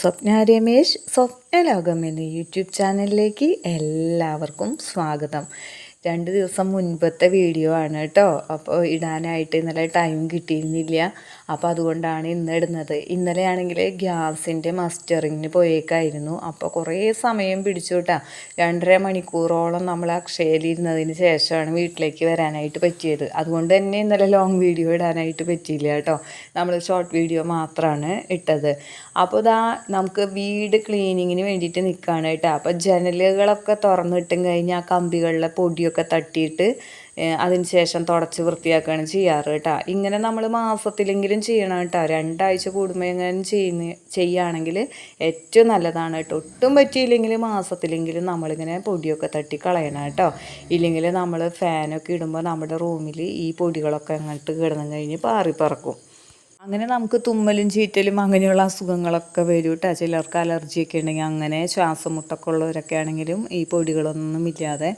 സ്വപ്ന രമേശ് സ്വപ്ന ലോകം എന്ന യൂട്യൂബ് ചാനലിലേക്ക് എല്ലാവർക്കും സ്വാഗതം. രണ്ട് ദിവസം മുൻപത്തെ വീഡിയോ ആണ് കേട്ടോ. അപ്പോൾ ഇടാനായിട്ട് ഇന്നലെ ടൈം കിട്ടിയിരുന്നില്ല. അപ്പോൾ അതുകൊണ്ടാണ് ഇന്ന് ഇടുന്നത്. ഇന്നലെ ആണെങ്കിൽ ഗ്യാസിന്റെ മസ്റ്ററിങ്ങിന് പോയേക്കായിരുന്നു. അപ്പോൾ കുറേ സമയം പിടിച്ചു കേട്ടാ രണ്ടര മണിക്കൂറോളം നമ്മൾ അക്ഷയയിലിരുന്നതിന് ശേഷമാണ് വീട്ടിലേക്ക് വരാനായിട്ട് പറ്റിയത്. അതുകൊണ്ട് തന്നെ ഇന്നലെ ലോങ് വീഡിയോ ഇടാനായിട്ട് പറ്റിയില്ല കേട്ടോ. നമ്മൾ ഷോർട്ട് വീഡിയോ മാത്രമാണ് ഇട്ടത്. അപ്പോൾ ഇതാ നമുക്ക് വീട് ക്ലീനിങ്ങിന് വേണ്ടിയിട്ട് നിൽക്കുകയാണ് കേട്ടോ. അപ്പോൾ ജനലുകളൊക്കെ തുറന്നിട്ടും കഴിഞ്ഞാൽ ആ കമ്പികളിലെ പൊടിയൊക്കെ തട്ടിയിട്ട് അതിന് ശേഷം തുടച്ച് വൃത്തിയാക്കുകയാണ് ചെയ്യാറ് കേട്ടോ. ഇങ്ങനെ നമ്മൾ മാസത്തിലെങ്കിലും ചെയ്യണം കേട്ടോ. രണ്ടാഴ്ച കൂടുമ്പോൾ എങ്ങനെ ചെയ്യുന്ന ചെയ്യുകയാണെങ്കിൽ ഏറ്റവും നല്ലതാണ് കേട്ടോ. ഒട്ടും പറ്റിയില്ലെങ്കിൽ മാസത്തിലെങ്കിലും നമ്മളിങ്ങനെ പൊടിയൊക്കെ തട്ടി കളയണം കേട്ടോ. ഇല്ലെങ്കിൽ നമ്മൾ ഫാനൊക്കെ ഇടുമ്പോൾ നമ്മുടെ റൂമിൽ ഈ പൊടികളൊക്കെ അങ്ങോട്ട് കിടന്നു കഴിഞ്ഞ് പാറിപ്പറക്കും അങ്ങനെ നമുക്ക് തുമ്മലും ചീറ്റലും അങ്ങനെയുള്ള അസുഖങ്ങളൊക്കെ വരും കേട്ടോ. ചിലർക്ക് അലർജിയൊക്കെ ഉണ്ടെങ്കിൽ അങ്ങനെ ശ്വാസം മുട്ടൊക്കെ ഉള്ളവരൊക്കെ ആണെങ്കിലും ഈ പൊടികളൊന്നും ഇല്ലാതെ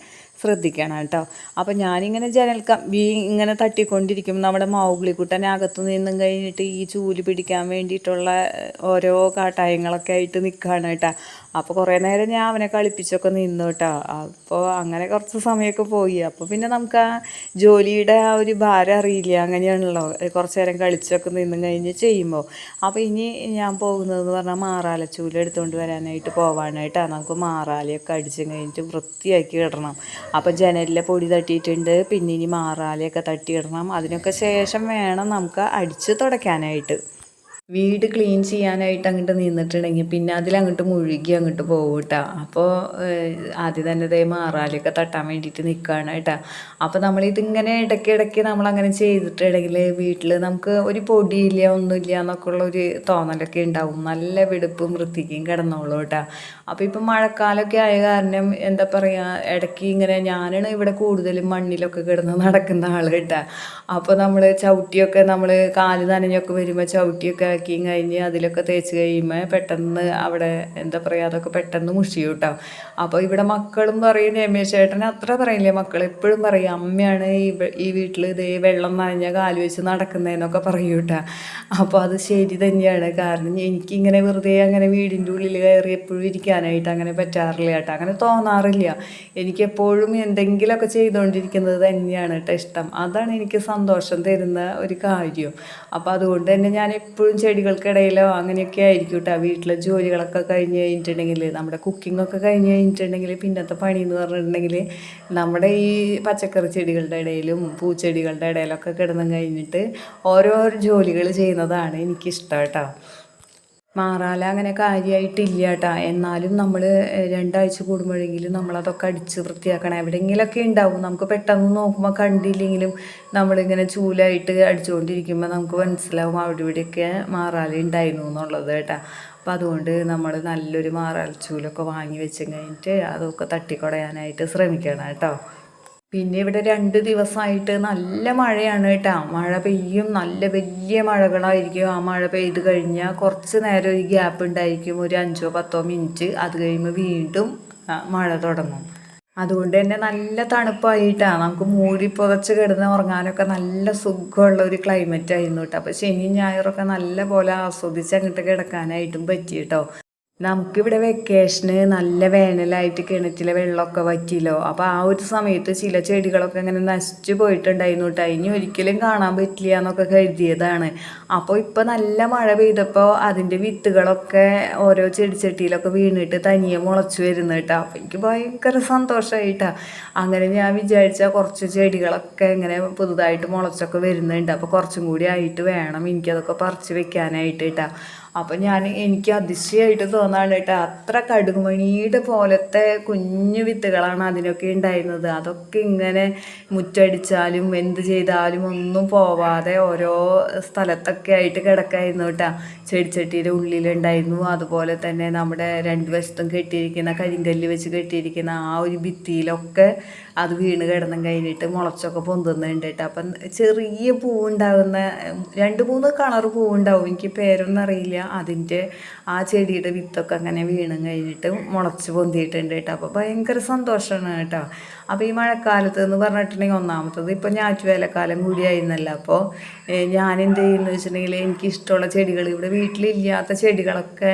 ശ്രദ്ധിക്കണം കേട്ടോ. അപ്പം ഞാനിങ്ങനെ ജനൽ വീ ഇങ്ങനെ തട്ടിക്കൊണ്ടിരിക്കും നമ്മുടെ മൗഗ്ലിക്കുട്ടൻ അകത്തു നിന്നും കഴിഞ്ഞിട്ട് ഈ ചൂൽ പിടിക്കാൻ വേണ്ടിയിട്ടുള്ള ഓരോ കാട്ടായങ്ങളൊക്കെ ആയിട്ട് നിൽക്കുകയാണ് കേട്ടോ. അപ്പോൾ കുറേ നേരം ഞാൻ അവനെ കളിപ്പിച്ചൊക്കെ നിന്നു കേട്ടോ. അപ്പോൾ അങ്ങനെ കുറച്ച് സമയമൊക്കെ പോയി. അപ്പോൾ പിന്നെ നമുക്ക് ആ ജോലിയുടെ ആ ഒരു ഭാരം അറിയില്ല അങ്ങനെയാണല്ലോ. കുറച്ച് നേരം കളിച്ചൊക്കെ നിന്നും കഴിഞ്ഞ് ചെയ്യുമ്പോൾ അപ്പോൾ ഇനി ഞാൻ പോകുന്നതെന്ന് പറഞ്ഞാൽ മാറാല ചൂൽ എടുത്തുകൊണ്ട് വരാനായിട്ട് പോവാനായിട്ടാണ് നമുക്ക് മാറാലയൊക്കെ അടിച്ച് കഴിഞ്ഞിട്ട് വൃത്തിയാക്കി ഇടണം. അപ്പോൾ ജനലിലെ പൊടി തട്ടിയിട്ടുണ്ട്. പിന്നെ ഇനി മാറാലയൊക്കെ തട്ടിയിടണം. അതിനൊക്കെ ശേഷം വേണം നമുക്ക് അടിച്ച് തുടയ്ക്കാനായിട്ട്. വീട് ക്ലീൻ ചെയ്യാനായിട്ട് അങ്ങോട്ട് നിന്നിട്ടുണ്ടെങ്കിൽ പിന്നെ അതിലങ്ങോട്ട് മുഴുകി അങ്ങോട്ട് പോകും കേട്ടോ അപ്പോൾ ആദ്യം തന്നെ ഇതേ മാറാലൊക്കെ തട്ടാൻ വേണ്ടിയിട്ട് നിൽക്കുകയാണ് കേട്ടോ. അപ്പോൾ നമ്മളിതിങ്ങനെ ഇടയ്ക്ക് ഇടയ്ക്ക് നമ്മളങ്ങനെ ചെയ്തിട്ടുണ്ടെങ്കിൽ വീട്ടിൽ നമുക്ക് ഒരു പൊടിയില്ല ഒന്നുമില്ല എന്നൊക്കെ ഉള്ള ഒരു തോന്നലൊക്കെ ഉണ്ടാവും. നല്ല വെടുപ്പും വൃത്തിക്കും കിടന്നോളൂ കേട്ടോ. അപ്പോൾ ഇപ്പം മഴക്കാലമൊക്കെ ആയ കാരണം എന്താ പറയുക ഇടയ്ക്ക് ഇങ്ങനെ ഞാനാണ് ഇവിടെ കൂടുതലും മണ്ണിലൊക്കെ കിടന്ന് നടക്കുന്ന ആൾ കേട്ടോ. അപ്പോൾ നമ്മൾ ചവിട്ടിയൊക്കെ നമ്മൾ കാൽ നനഞ്ഞൊക്കെ വരുമ്പോൾ ചവിട്ടിയൊക്കെ ആക്കിയും കഴിഞ്ഞ് അതിലൊക്കെ തേച്ച് കഴിയുമ്പോൾ പെട്ടെന്ന് അവിടെ എന്താ പറയുക അതൊക്കെ പെട്ടെന്ന് മുഷിയും കേട്ടോ അപ്പോൾ ഇവിടെ മക്കളും പറയും രമേശ് ചേട്ടൻ അത്ര പറയില്ലേ മക്കൾ എപ്പോഴും പറയും അമ്മയാണ് ഈ ഈ വീട്ടിൽ ഇതേ വെള്ളം നനഞ്ഞ കാൽ വെച്ച് നടക്കുന്നതെന്നൊക്കെ പറയും കേട്ടോ അപ്പോൾ അത് ശരി തന്നെയാണ്. കാരണം എനിക്കിങ്ങനെ വെറുതെ അങ്ങനെ വീടിന്റെ ഉള്ളിൽ കയറി എപ്പോഴും ഇരിക്കാനായിട്ട് അങ്ങനെ പറ്റാറില്ല കേട്ടോ അങ്ങനെ തോന്നാറില്ല. എനിക്കെപ്പോഴും എന്തെങ്കിലുമൊക്കെ ചെയ്തുകൊണ്ടിരിക്കുന്നത് തന്നെയാണ് കേട്ടോ ഇഷ്ടം. അതാണ് എനിക്ക് സന്തോഷം തരുന്ന ഒരു കാര്യം. അപ്പോൾ അതുകൊണ്ട് തന്നെ ഞാൻ എപ്പോഴും ചെടികൾക്കിടയിലോ അങ്ങനെയൊക്കെ ആയിരിക്കും കേട്ടോ വീട്ടിലെ ജോലികളൊക്കെ കഴിഞ്ഞ് കഴിഞ്ഞിട്ടുണ്ടെങ്കിൽ നമ്മുടെ കുക്കിങ്ങൊക്കെ കഴിഞ്ഞ് കഴിഞ്ഞിട്ടുണ്ടെങ്കിൽ പിന്നത്തെ പണി എന്ന് പറഞ്ഞിട്ടുണ്ടെങ്കിൽ നമ്മുടെ ഈ പച്ചക്കറി ചെടികളുടെ ഇടയിലും പൂച്ചെടികളുടെ ഇടയിലൊക്കെ കിടന്നും കഴിഞ്ഞിട്ട് ഓരോരോ ജോലികൾ ചെയ്യുന്നതാണ് എനിക്കിഷ്ടം കേട്ടോ മാറാല അങ്ങനെ കാര്യമായിട്ടില്ല കേട്ടോ എന്നാലും നമ്മൾ രണ്ടാഴ്ച കൂടുമ്പോഴെങ്കിലും നമ്മളതൊക്കെ അടിച്ച് വൃത്തിയാക്കണം. എവിടെയെങ്കിലൊക്കെ ഉണ്ടാവും. നമുക്ക് പെട്ടെന്ന് നോക്കുമ്പോൾ കണ്ടില്ലെങ്കിലും നമ്മളിങ്ങനെ ചൂലായിട്ട് അടിച്ചുകൊണ്ടിരിക്കുമ്പോൾ നമുക്ക് മനസ്സിലാവും അവിടെ ഇവിടെയൊക്കെ മാറാല ഉണ്ടായിരുന്നു എന്നുള്ളത് കേട്ടോ. അപ്പം അതുകൊണ്ട് നമ്മൾ നല്ലൊരു മാറാൽ ചൂലൊക്കെ വാങ്ങി വെച്ച് കഴിഞ്ഞിട്ട് അതൊക്കെ തട്ടിക്കുടയാനായിട്ട് ശ്രമിക്കണം കേട്ടോ. പിന്നെ ഇവിടെ രണ്ട് ദിവസമായിട്ട് നല്ല മഴയാണ് കേട്ടോ. മഴ പെയ്യും. നല്ല വലിയ മഴകളായിരിക്കും. ആ മഴ പെയ്ത് കഴിഞ്ഞാൽ കുറച്ച് നേരം ഒരു ഗ്യാപ്പ് ഉണ്ടായിരിക്കും. ഒരു അഞ്ചോ പത്തോ മിനിറ്റ്. അത് കഴിയുമ്പോൾ വീണ്ടും മഴ തുടങ്ങും. അതുകൊണ്ട് തന്നെ നല്ല തണുപ്പായിട്ടാണ് നമുക്ക് മൂടി പുതച്ച് കിടന്ന് ഉറങ്ങാനൊക്കെ നല്ല സുഖമുള്ള ഒരു ക്ലൈമറ്റ് ആയിരുന്നു കേട്ടോ. അപ്പോൾ ശനി ഞായറൊക്കെ നല്ല പോലെ ആസ്വദിച്ച് അങ്ങോട്ട് കിടക്കാനായിട്ടും പറ്റി കേട്ടോ. നമുക്കിവിടെ വെക്കേഷന് നല്ല വേനലായിട്ട് കിണറ്റിലെ വെള്ളമൊക്കെ വറ്റില്ലോ അപ്പോൾ ആ ഒരു സമയത്ത് ചില ചെടികളൊക്കെ ഇങ്ങനെ നശിച്ചു പോയിട്ടുണ്ടായിരുന്നു കേട്ടോ ഇനി ഒരിക്കലും കാണാൻ പറ്റില്ല എന്നൊക്കെ കരുതിയതാണ്. അപ്പോൾ ഇപ്പോൾ നല്ല മഴ പെയ്തപ്പോൾ അതിന്റെ വിത്തുകളൊക്കെ ഓരോ ചെടിച്ചട്ടിയിലൊക്കെ വീണിട്ട് തനിയെ മുളച്ചു വരുന്നു കേട്ടോ അപ്പോൾ എനിക്ക് ഭയങ്കര സന്തോഷമായിട്ടാ അങ്ങനെ ഞാൻ വിചാരിച്ച കുറച്ച് ചെടികളൊക്കെ ഇങ്ങനെ പുതുതായിട്ട് മുളച്ചൊക്കെ വരുന്നുണ്ട്. അപ്പോൾ കുറച്ചും കൂടി ആയിട്ട് വേണം എനിക്കതൊക്കെ പറിച്ചു വെക്കാനായിട്ട് കേട്ടോ അപ്പം ഞാൻ എനിക്ക് അതിശയമായിട്ട് തോന്നാണ് കേട്ടോ. അത്ര കടുകുമണിയുടെ പോലത്തെ കുഞ്ഞു വിത്തുകളാണ് അതിനൊക്കെ ഉണ്ടായിരുന്നത്. അതൊക്കെ ഇങ്ങനെ മുറ്റടിച്ചാലും എന്ത് ചെയ്താലും ഒന്നും പോവാതെ ഓരോ സ്ഥലത്തൊക്കെ ആയിട്ട് കിടക്കായിരുന്നു കേട്ടോ. ചെടിച്ചട്ടിയുടെ ഉള്ളിലുണ്ടായിരുന്നു. അതുപോലെ തന്നെ നമ്മുടെ രണ്ട് വശത്തും കെട്ടിയിരിക്കുന്ന കരിങ്കല്ല് വെച്ച് കെട്ടിയിരിക്കുന്ന ആ ഒരു ഭിത്തിയിലൊക്കെ അത് വീണ് കിടന്നും കഴിഞ്ഞിട്ട് മുളച്ചൊക്കെ പൊന്തുന്നുണ്ട് കേട്ടോ അപ്പം ചെറിയ പൂവുണ്ടാകുന്ന രണ്ട് മൂന്ന് കളർ പൂവുണ്ടാവും. എനിക്ക് പേരൊന്നും അറിയില്ല അതിന്റെ ആ ചെടിയുടെ വിത്തൊക്കെ അങ്ങനെ വീണും കഴിഞ്ഞിട്ട് മുളച്ച് പൊന്തിയിട്ടുണ്ട് കേട്ടോ അപ്പോൾ ഭയങ്കര സന്തോഷമാണ് കേട്ടോ. അപ്പോൾ ഈ മഴക്കാലത്ത് എന്ന് പറഞ്ഞിട്ടുണ്ടെങ്കിൽ ഒന്നാമത്തത് ഇപ്പോൾ ഞാറ്റുവേലക്കാലം കൂടിയായിരുന്നല്ലോ. അപ്പോൾ ഞാൻ എന്ത് ചെയ്യുന്നു വെച്ചിട്ടുണ്ടെങ്കിൽ എനിക്ക് ഇഷ്ടമുള്ള ചെടികൾ ഇവിടെ വീട്ടിലില്ലാത്ത ചെടികളൊക്കെ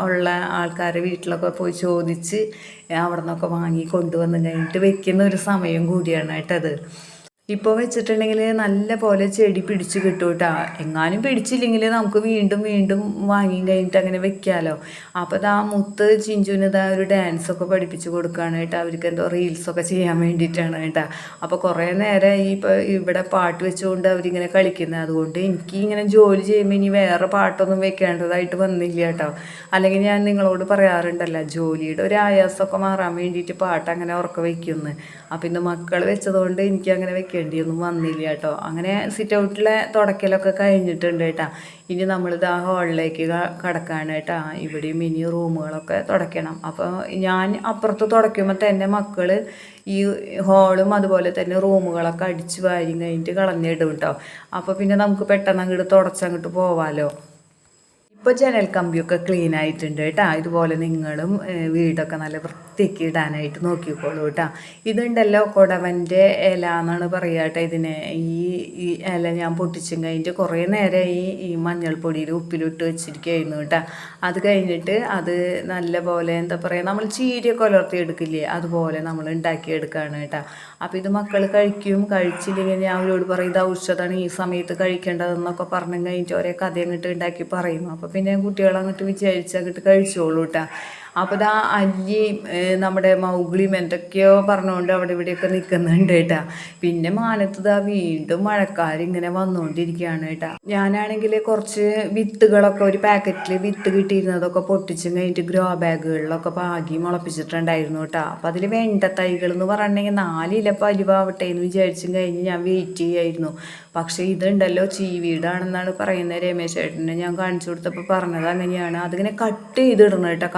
ഉള്ള ആൾക്കാരെ വീട്ടിലൊക്കെ പോയി ചോദിച്ച് അവിടെ നിന്നൊക്കെ വാങ്ങി കൊണ്ടുവന്ന് കഴിഞ്ഞിട്ട് വെക്കുന്ന ഒരു സമയം കൂടിയാണ് കേട്ടത്. ഇപ്പോൾ വെച്ചിട്ടുണ്ടെങ്കിൽ നല്ല പോലെ ചെടി പിടിച്ച് കിട്ടും കേട്ടോ എങ്ങാനും പിടിച്ചില്ലെങ്കിൽ നമുക്ക് വീണ്ടും വീണ്ടും വാങ്ങി കഴിഞ്ഞിട്ട് അങ്ങനെ വെക്കാമല്ലോ അപ്പോൾ ഇതാ മുത്ത് ചിഞ്ചുവിന് ഇതാ ഒരു ഡാൻസൊക്കെ പഠിപ്പിച്ച് കൊടുക്കുകയാണ് കേട്ടോ. അവർക്ക് എന്തോ റീൽസൊക്കെ ചെയ്യാൻ വേണ്ടിയിട്ടാണ് കേട്ടോ. അപ്പോൾ കുറേ നേരം ഈ ഇപ്പോൾ ഇവിടെ പാട്ട് വെച്ചുകൊണ്ട് അവരിങ്ങനെ കളിക്കുന്നത് അതുകൊണ്ട് എനിക്ക് ഇങ്ങനെ ജോലി ചെയ്യുമ്പോൾ ഇനി വേറെ പാട്ടൊന്നും വെക്കേണ്ടതായിട്ട് വന്നില്ല കേട്ടോ. അല്ലെങ്കിൽ ഞാൻ നിങ്ങളോട് പറയാറുണ്ടല്ലോ ജോലിയുടെ ഒരു ആയാസമൊക്കെ മാറാൻ വേണ്ടിയിട്ട് പാട്ട് അങ്ങനെ ഉറക്കം വയ്ക്കുന്നു അപ്പം ഇന്ന് മക്കൾ വെച്ചതുകൊണ്ട് എനിക്ക് അങ്ങനെ വെക്കേണ്ടിയൊന്നും വന്നില്ല കേട്ടോ. അങ്ങനെ സിറ്റ് ഔട്ടിലെ തുടക്കലൊക്കെ കഴിഞ്ഞിട്ടുണ്ട് കേട്ടോ. ഇനി നമ്മളിത് ആ ഹാളിലേക്ക് കടക്കാണ് കേട്ടോ. ഇവിടെയും ഇനി റൂമുകളൊക്കെ തുടയ്ക്കണം. അപ്പോൾ ഞാൻ അപ്പുറത്ത് തുടയ്ക്കുമ്പോൾ തന്നെ മക്കൾ ഈ ഹാളും അതുപോലെ തന്നെ റൂമുകളൊക്കെ അടിച്ച് വാരി കഴിഞ്ഞിട്ട് കളഞ്ഞിടും കേട്ടോ. അപ്പോൾ പിന്നെ നമുക്ക് പെട്ടെന്ന് അങ്ങോട്ട് തുടച്ചങ്ങോട്ട് പോവാലോ. ഇപ്പോൾ ജനൽ കമ്പിയൊക്കെ ക്ലീൻ ആയിട്ടുണ്ട് കേട്ടോ. ഇതുപോലെ നിങ്ങളും വീടൊക്കെ നല്ല വൃത്തിക്ക് ഇടാനായിട്ട് നോക്കിക്കോളൂ കേട്ടോ. ഇതുണ്ടല്ലോ കൊടവന്റെ ഇല എന്നാണ് പറയുക കേട്ടോ ഇതിനെ. ഈ ഈ ഇല ഞാൻ പൊട്ടിച്ചും കഴിഞ്ഞിട്ട് കുറേ നേരം ഈ ഈ മഞ്ഞൾപ്പൊടിയിൽ ഉപ്പിലിട്ട് വെച്ചിരിക്കുകയായിരുന്നു കേട്ടോ. അത് കഴിഞ്ഞിട്ട് അത് നല്ല പോലെ എന്താ പറയുക നമ്മൾ ചീരയൊക്കെ ഉലർത്തി എടുക്കില്ലേ അതുപോലെ നമ്മൾ ഉണ്ടാക്കിയെടുക്കുകയാണ് കേട്ടോ. അപ്പോൾ ഇത് മക്കൾ കഴിക്കും കഴിച്ചില്ലെങ്കിൽ ഞാൻ അവരോട് പറയും ഇത് ഔഷധമാണ് ഈ സമയത്ത് കഴിക്കേണ്ടതെന്നൊക്കെ പറഞ്ഞു കഴിഞ്ഞിട്ട് ഒരേ കഥ അങ്ങോട്ട് ഉണ്ടാക്കി പറയും. അപ്പോൾ പിന്നെ കുട്ടികളങ്ങോട്ട് അങ്ങോട്ട് വിചാരിച്ച് അങ്ങോട്ട് കഴിച്ചോളൂ കേട്ടോ അപ്പോൾ ഇതാ അല്ലി നമ്മുടെ മൗഗ്ലിയും എന്തൊക്കെയോ പറഞ്ഞുകൊണ്ട് അവിടെ ഇവിടെയൊക്കെ നിൽക്കുന്നുണ്ട് കേട്ടാ. പിന്നെ മാനത്ത് ഇതാ വീണ്ടും മഴക്കാരിങ്ങനെ വന്നുകൊണ്ടിരിക്കുകയാണ് കേട്ടാ. ഞാനാണെങ്കിൽ കുറച്ച് വിത്തുകളൊക്കെ ഒരു പാക്കറ്റിൽ വിത്ത് കിട്ടിയിരുന്നതൊക്കെ പൊട്ടിച്ചും കഴിഞ്ഞിട്ട് ഗ്രോ ബാഗുകളിലൊക്കെ പാകി മുളപ്പിച്ചിട്ടുണ്ടായിരുന്നു കേട്ടോ. അപ്പം അതിൽ വേണ്ട തൈകൾ എന്ന് പറഞ്ഞിട്ടുണ്ടെങ്കിൽ നാലില പരിവാവട്ടെ എന്ന് വിചാരിച്ചും കഴിഞ്ഞ് ഞാൻ വെയിറ്റ് ചെയ്യായിരുന്നു. പക്ഷേ ഇതുണ്ടല്ലോ ചീവീടാണെന്നാണ് പറയുന്നത് രമേശ് ചേട്ടനെ ഞാൻ കാണിച്ചു കൊടുത്തപ്പോൾ പറഞ്ഞത് അങ്ങനെയാണ്. അതിങ്ങനെ കട്ട് ചെയ്തിടണം കേട്ടോ.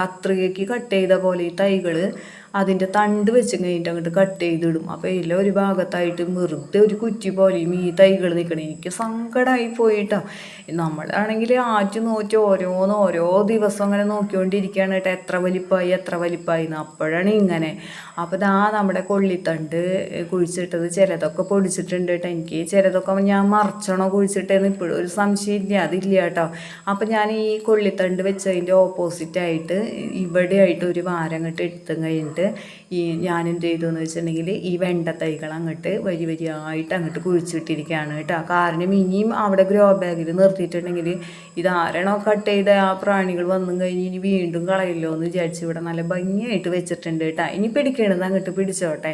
കത്രികയ്ക്ക് കട്ട് ചെയ്ത പോലെ ഈ അതിന്റെ തണ്ട് വെച്ച് കഴിഞ്ഞിട്ട് അങ്ങോട്ട് കട്ട് ചെയ്തിടും. അപ്പോൾ ഇതിലെ ഒരു ഭാഗത്തായിട്ട് വെറുതെ ഒരു കുറ്റി പോലെയും ഈ തൈകൾ നിൽക്കണം എനിക്ക് സങ്കടമായി പോയിട്ടോ. നമ്മളാണെങ്കിൽ ആറ്റി നോക്കി ഓരോന്ന് ഓരോ ദിവസം അങ്ങനെ നോക്കിക്കൊണ്ടിരിക്കുകയാണ് കേട്ടോ. എത്ര വലിപ്പമായി എത്ര വലിപ്പമായി എന്ന്. അപ്പോഴാണ് ഇങ്ങനെ. അപ്പോൾ ഇതാ നമ്മുടെ കൊള്ളിത്തണ്ട് കുഴിച്ചിട്ടത് ചിലതൊക്കെ പൊടിച്ചിട്ടുണ്ട് കേട്ടോ. എനിക്ക് ചിലതൊക്കെ ഞാൻ മറച്ചണോ കുഴിച്ചിട്ടേന്ന് ഇപ്പോഴും ഒരു സംശയമില്ല. അതില്ല കേട്ടോ. അപ്പോൾ ഞാൻ ഈ കൊള്ളിത്തണ്ട് വെച്ചതിന്റെ ഓപ്പോസിറ്റായിട്ട് ഇവിടെ ആയിട്ട് ഒരു വാരം അങ്ങോട്ട് എടുത്തും കഴിഞ്ഞിട്ട് ഈ ഞാൻ എന്ത് ചെയ്തു എന്ന് വെച്ചിട്ടുണ്ടെങ്കിൽ ഈ വെണ്ട തൈകൾ അങ്ങോട്ട് വരി വരിയായിട്ട് അങ്ങോട്ട് കുഴിച്ചിട്ടിരിക്കുകയാണ് കേട്ടോ. കാരണം ഇനിയും അവിടെ ഗ്രോ ബാഗിൽ നിർത്തിയിട്ടുണ്ടെങ്കിൽ ഇതാരണോ കട്ട് ചെയ്ത ആ പ്രാണികൾ വന്നും കഴിഞ്ഞ് ഇനി വീണ്ടും കളയില്ലോ എന്ന് വിചാരിച്ച് ഇവിടെ നല്ല ഭംഗിയായിട്ട് വെച്ചിട്ടുണ്ട് കേട്ടോ. ഇനി പിടിക്കണത് അങ്ങോട്ട് പിടിച്ചോട്ടെ.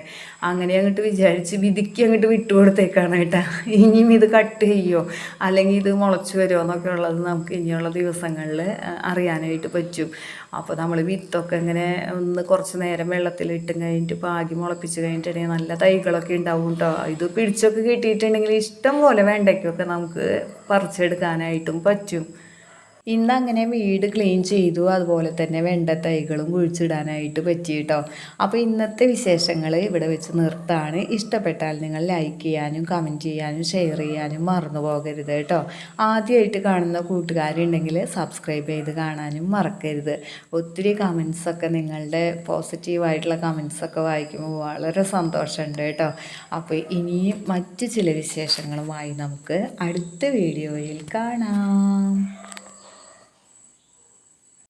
അങ്ങനെ അങ്ങോട്ട് വിചാരിച്ച് വിധിക്ക് അങ്ങോട്ട് വിട്ടുകൊടുത്തേക്കാണ് കേട്ടോ. ഇനിയും ഇത് കട്ട് ചെയ്യോ? അല്ലെങ്കിൽ ഇത് മുളച്ചു വരുമോ എന്നൊക്കെ ഉള്ളത് നമുക്ക് ഇനിയുള്ള ദിവസങ്ങളിൽ അറിയാനായിട്ട് പറ്റും. അപ്പോൾ നമ്മൾ വിത്തൊക്കെ ഇങ്ങനെ ഒന്ന് കുറച്ച് നേരം വെള്ളത്തിലിട്ട് കഴിഞ്ഞിട്ട് പാകി മുളപ്പിച്ച് കഴിഞ്ഞിട്ടുണ്ടെങ്കിൽ നല്ല തൈകളൊക്കെ ഉണ്ടാവും കേട്ടോ ഇത് പിടിച്ചൊക്കെ കിട്ടിയിട്ടുണ്ടെങ്കിൽ ഇഷ്ടം പോലെ വെണ്ടയ്ക്കൊക്കെ നമുക്ക് പറിച്ചെടുക്കാനായിട്ടും പറ്റും. ഇന്ന് അങ്ങനെ വീട് ക്ലീൻ ചെയ്തു. അതുപോലെ തന്നെ വെണ്ട തൈകളും കുഴിച്ചിടാനായിട്ട് പറ്റി കേട്ടോ. അപ്പോൾ ഇന്നത്തെ വിശേഷങ്ങൾ ഇവിടെ വെച്ച് നിർത്താണ്. ഇഷ്ടപ്പെട്ടാൽ നിങ്ങൾ ലൈക്ക് ചെയ്യാനും കമന്റ് ചെയ്യാനും ഷെയർ ചെയ്യാനും മറന്നു പോകരുത് കേട്ടോ. ആദ്യമായിട്ട് കാണുന്ന കൂട്ടുകാരുണ്ടെങ്കിൽ സബ്സ്ക്രൈബ് ചെയ്ത് കാണാനും മറക്കരുത്. ഒത്തിരി കമൻസൊക്കെ നിങ്ങളുടെ പോസിറ്റീവായിട്ടുള്ള കമൻസൊക്കെ വായിക്കുമ്പോൾ വളരെ സന്തോഷമുണ്ട് കേട്ടോ. അപ്പോൾ ഇനിയും മറ്റ് ചില വിശേഷങ്ങളുമായി നമുക്ക് അടുത്ത വീഡിയോയിൽ കാണാം.